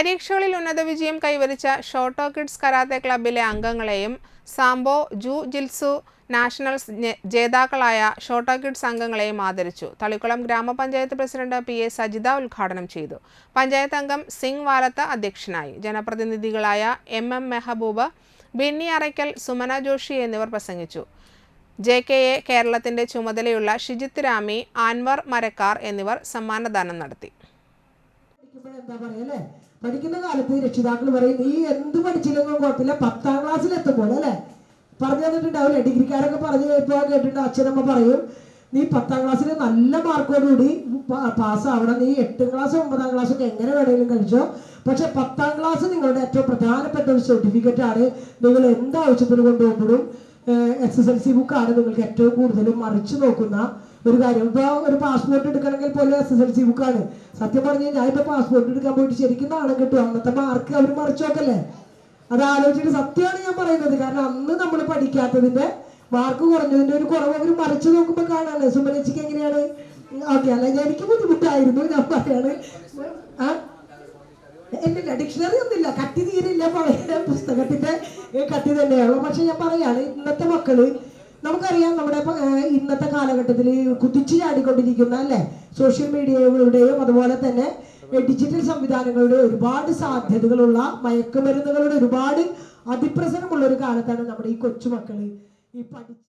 പരീക്ഷകളിൽ ഉന്നത വിജയം കൈവരിച്ച ഷോട്ടോ കിഡ്സ് കരാത്തെ ക്ലബിലെ അംഗങ്ങളെയും സാംബോ ജു ജിൽസു നാഷണൽസ് ജേതാക്കളായ ഷോട്ടോ കിഡ്സ് അംഗങ്ങളെയും ആദരിച്ചു. തളിക്കുളം ഗ്രാമപഞ്ചായത്ത് പ്രസിഡന്റ് പി എ സജിത ഉദ്ഘാടനം ചെയ്തു. പഞ്ചായത്ത് അംഗം സിംഗ് വാലത്ത് അധ്യക്ഷനായി. ജനപ്രതിനിധികളായ എം എം മെഹബൂബ് ബിന്നി അറയ്ക്കൽ സുമന ജോഷി എന്നിവർ പ്രസംഗിച്ചു. ജെ കെ എ കേരളത്തിന്റെ ചുമതലയുള്ള ഷിജിത്ത് രാമി ആൻവർ മരക്കാർ എന്നിവർ സമ്മാനദാനം നടത്തി. എന്താ പറയാ അല്ലെ? പഠിക്കുന്ന കാലത്ത് രക്ഷിതാക്കൾ പറയും നീ എന്ത് പഠിച്ചില്ലെങ്കിലും കുഴപ്പമില്ല പത്താം ക്ലാസ്സിൽ എത്തുമ്പോൾ അല്ലെ? പറഞ്ഞു തന്നിട്ടുണ്ടാവില്ലേ? ഡിഗ്രിക്കാരൊക്കെ പറഞ്ഞു ഇപ്പോൾ കേട്ടിട്ടുണ്ട്. അച്ഛനമ്മ പറയും നീ പത്താം ക്ലാസ്സിൽ നല്ല മാർക്കോടുകൂടി പാസ്സാവണം. നീ എട്ടാം ക്ലാസ് ഒമ്പതാം ക്ലാസ് ഒക്കെ എങ്ങനെ വേണമെങ്കിലും കഴിച്ചോ. പക്ഷെ പത്താം ക്ലാസ് നിങ്ങളുടെ ഏറ്റവും പ്രധാനപ്പെട്ട ഒരു സർട്ടിഫിക്കറ്റ് ആണ് നിങ്ങൾ എന്താവശ്യത്തിന് കൊണ്ടുപോകുമ്പോഴും എസ് എസ് എൽ സി ബുക്കാണ് നിങ്ങൾക്ക് ഏറ്റവും കൂടുതലും മറിച്ചു നോക്കുന്ന ഒരു കാര്യം. ഇപ്പൊ ഒരു പാസ്പോർട്ട് എടുക്കണമെങ്കിൽ പോലും എസ് എസ് എൽ സി ബുക്കാണ് സത്യം പറഞ്ഞു ഞാൻ ഇപ്പൊ പാസ്പോർട്ട് എടുക്കാൻ പോയിട്ട് ശരിക്കും നാണം കിട്ടും. അന്നത്തെ മാർക്ക് അവർ മറിച്ചു നോക്കല്ലേ? അത് ആലോചിച്ചിട്ട് സത്യമാണ് ഞാൻ പറയുന്നത്. കാരണം അന്ന് നമ്മൾ പഠിക്കാത്തതിന്റെ മാർക്ക് കുറഞ്ഞതിന്റെ ഒരു കുറവ് അവർ മറിച്ചു നോക്കുമ്പോൾ കാണാണ് സുമനച്ചിക്ക് എങ്ങനെയാണ്? ഓക്കെ അല്ല എനിക്ക് ബുദ്ധിമുട്ടായിരുന്നു. ഞാൻ പറയാണ് ആ? ഇല്ലില്ല ഡിക്ഷണറി ഒന്നുമില്ല. കട്ടി തീരില്ല പഴയ പുസ്തകത്തിന്റെ കട്ടി തന്നെയാണ് പക്ഷെ ഞാൻ പറയാണ് ഇന്നത്തെ മക്കൾ നമുക്കറിയാം നമ്മുടെ ഇന്നത്തെ കാലഘട്ടത്തിൽ കുതിച്ചു ചാടിക്കൊണ്ടിരിക്കുന്ന അല്ലെ? സോഷ്യൽ മീഡിയകളുടെയും അതുപോലെ തന്നെ ഡിജിറ്റൽ സംവിധാനങ്ങളുടെ ഒരുപാട് സാധ്യതകളുള്ള മയക്കുമരുന്നുകളുടെ ഒരുപാട് അതിപ്രസരമുള്ള ഒരു കാലത്താണ് നമ്മുടെ ഈ കൊച്ചുമക്കൾ ഈ പഠിച്ച്